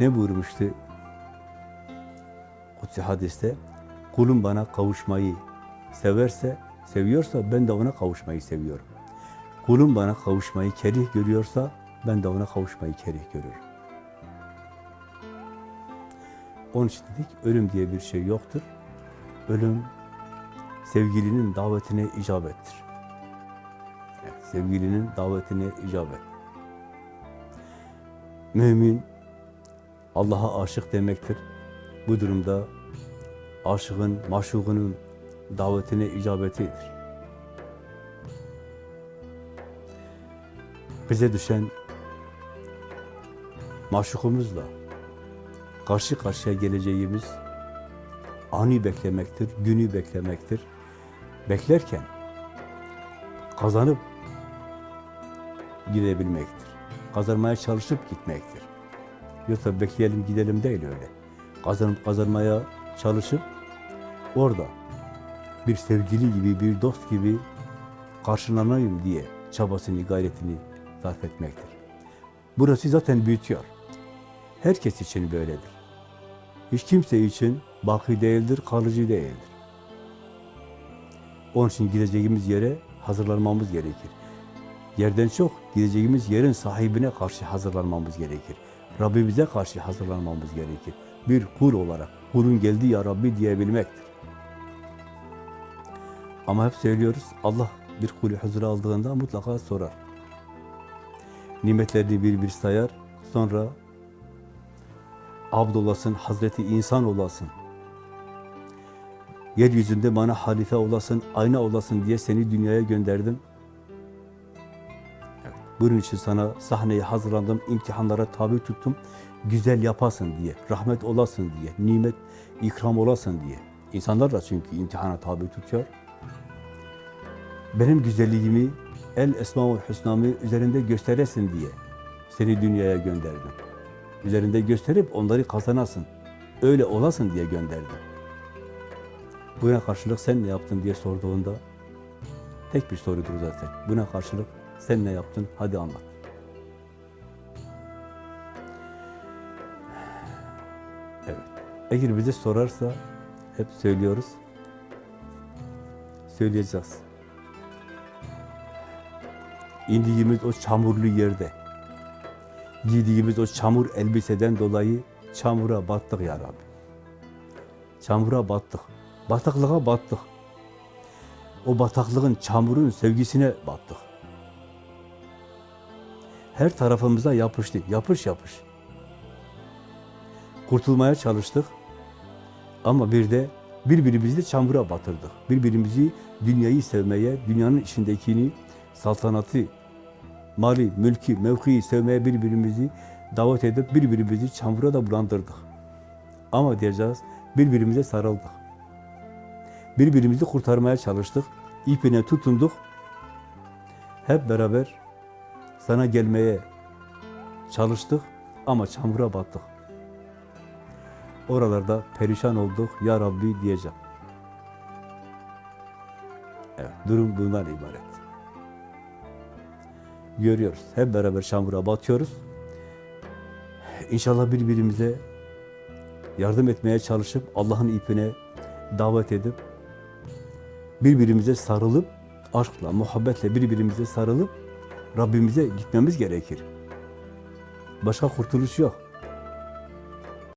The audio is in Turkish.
Ne buyurmuştu? Kutsi hadiste, kulum bana kavuşmayı severse, seviyorsa ben de ona kavuşmayı seviyorum. Kulum bana kavuşmayı kerih görüyorsa, ben de ona kavuşmayı kerih görüyorum. Onun için dedik, ölüm diye bir şey yoktur. Ölüm, sevgilinin davetine icabettir. Evet, sevgilinin davetine icabet. Mümin, Allah'a aşık demektir. Bu durumda aşığın, maşuğunun davetine icabetidir. Bize düşen maşukumuzla karşı karşıya geleceğimiz ani beklemektir, günü beklemektir. Beklerken kazanıp gidebilmektir. Kazanmaya çalışıp gitmektir. Yoksa bekleyelim gidelim değil öyle. Kazanıp kazanmaya çalışıp orada bir sevgili gibi, bir dost gibi karşılanayım diye çabasını, gayretini sarf etmektir. Burası zaten büyütüyor. Herkes için böyledir. Hiç kimse için baki değildir, kalıcı değildir. Onun için gideceğimiz yere hazırlanmamız gerekir. Yerden çok gideceğimiz yerin sahibine karşı hazırlanmamız gerekir. Rabbimize karşı hazırlanmamız gerekir. Bir kul olarak kulun geldi ya Rabbi diyebilmektir. Ama hep söylüyoruz Allah bir kulü huzura aldığında mutlaka sorar. Nimetlerini bir bir sayar. Sonra abd olasın, Hazreti insan olasın. Yeryüzünde bana halife olasın, ayna olasın diye seni dünyaya gönderdim. Bunun için sana sahneye hazırlandım, imtihanlara tabi tuttum. Güzel yapasın diye, rahmet olasın diye, nimet, ikram olasın diye. İnsanlar da çünkü imtihana tabi tutuyor. Benim güzelliğimi, el esma hüsnamı üzerinde gösteresin diye seni dünyaya gönderdim. Üzerinde gösterip onları kazanasın. Öyle olasın diye gönderdim. Buna karşılık sen ne yaptın diye sorduğunda tek bir sorudur zaten. Buna karşılık sen ne yaptın? Hadi anlat. Evet. Eğer bize sorarsa hep söylüyoruz. Söyleyeceğiz. İndiğimiz o çamurlu yerde, giydiğimiz o çamur elbiseden dolayı çamura battık ya Rabbi. Çamura battık. Bataklığa battık. O bataklığın, çamurun sevgisine battık. Her tarafımıza yapıştı. Yapış yapış. Kurtulmaya çalıştık. Ama bir de birbirimizi çamura batırdık. Birbirimizi dünyayı sevmeye, dünyanın içindekini, saltanatı, mali, mülki, mevkiyi sevmeye birbirimizi davet edip birbirimizi çamura da bulandırdık. Ama diyeceğiz, birbirimize sarıldık. Birbirimizi kurtarmaya çalıştık. İpine tutunduk. Hep beraber sana gelmeye çalıştık ama çamura battık. Oralarda perişan olduk. Ya Rabbi diyeceğim. Evet, durum bundan ibaret. Görüyoruz. Hep beraber çamura batıyoruz. İnşallah birbirimize yardım etmeye çalışıp Allah'ın ipine davet edip birbirimize sarılıp aşkla, muhabbetle birbirimize sarılıp Rabbimize gitmemiz gerekir. Başka kurtuluş yok.